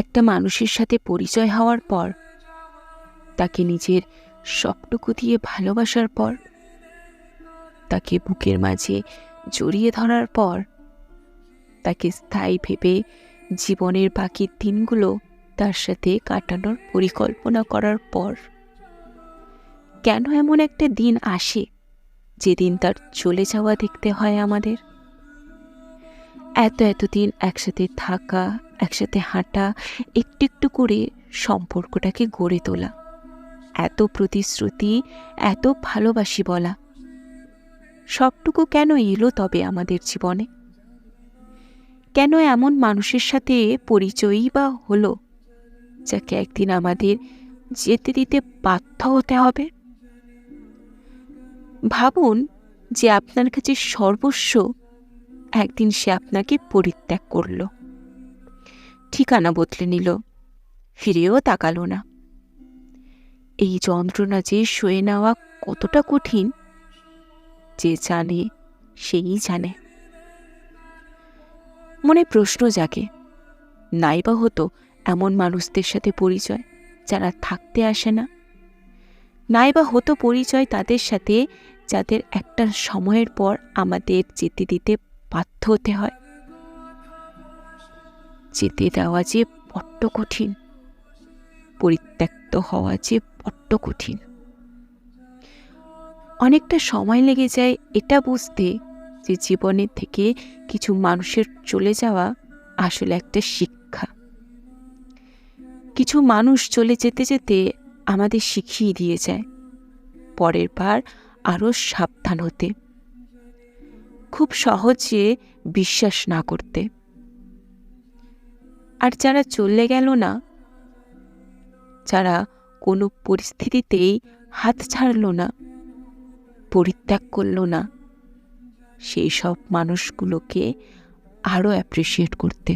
একটা মানুষের সাথে পরিচয় হওয়ার পর, তাকে নিজের সবটুকু দিয়ে ভালোবাসার পর, তাকে বুকের মাঝে জড়িয়ে ধরার পর, তাকে স্থায়ী ভেবে জীবনের বাকি দিনগুলো তার সাথে কাটানোর পরিকল্পনা করার পর। কেন এমন একটা দিন আসে, যেদিন তার চলে যাওয়া দেখতে হয় আমাদের? এত এতদিন একসাথে থাকা একসাথে হাঁটা, একটু একটু করে সম্পর্কটাকে গড়ে তোলা। এত প্রতিশ্রুতি, এত ভালোবাসি বলা। সবটুকু কেন এলো তবে আমাদের জীবনে? কেন এমন মানুষের সাথে পরিচয়ই বা হলো, যাকে একদিন আমাদের যেতে দিতে বাধ্য হতে হবে? ভাবুন যে আপনার কাছে সর্বস্ব, একদিন সে আপনাকে পরিত্যাগ করল। ঠিকানা বদলে নিল। ফিরেও তাকালো না। এই যন্ত্রণা যে সয়ে নেওয়া কতটা কঠিন, যে জানে, সেই জানে। মনে প্রশ্ন জাগে, নাইবা হতো এমন মানুষদের সাথে পরিচয় যারা থাকতে আসে না? নাইবা হতো পরিচয় তাদের সাথে যাদের একটা সময়ের পর আমাদের যেতে দিতে বাধ্য হতে হয়? যেতে দেওয়া যে বড্ড কঠিন, পরিত্যক্ত হওয়া যে বড্ড কঠিন। অনেকটা সময় লেগে যায় এটা বুঝতে যে জীবনের থেকে কিছু মানুষের চলে যাওয়া আসলে একটা শিক্ষা। কিছু মানুষ চলে যেতে যেতে আমাদের শিখিয়ে দিয়ে যায়, পরের বার আরও সাবধান হতে। খুব সহজে বিশ্বাস না করতে। আর যারা চলে গেল না, যারা কোনো পরিস্থিতিতেই হাত ছাড়ল না, পরিত্যাগ করল না, সেই সব মানুষগুলোকে আরও অ্যাপ্রিসিয়েট করতে।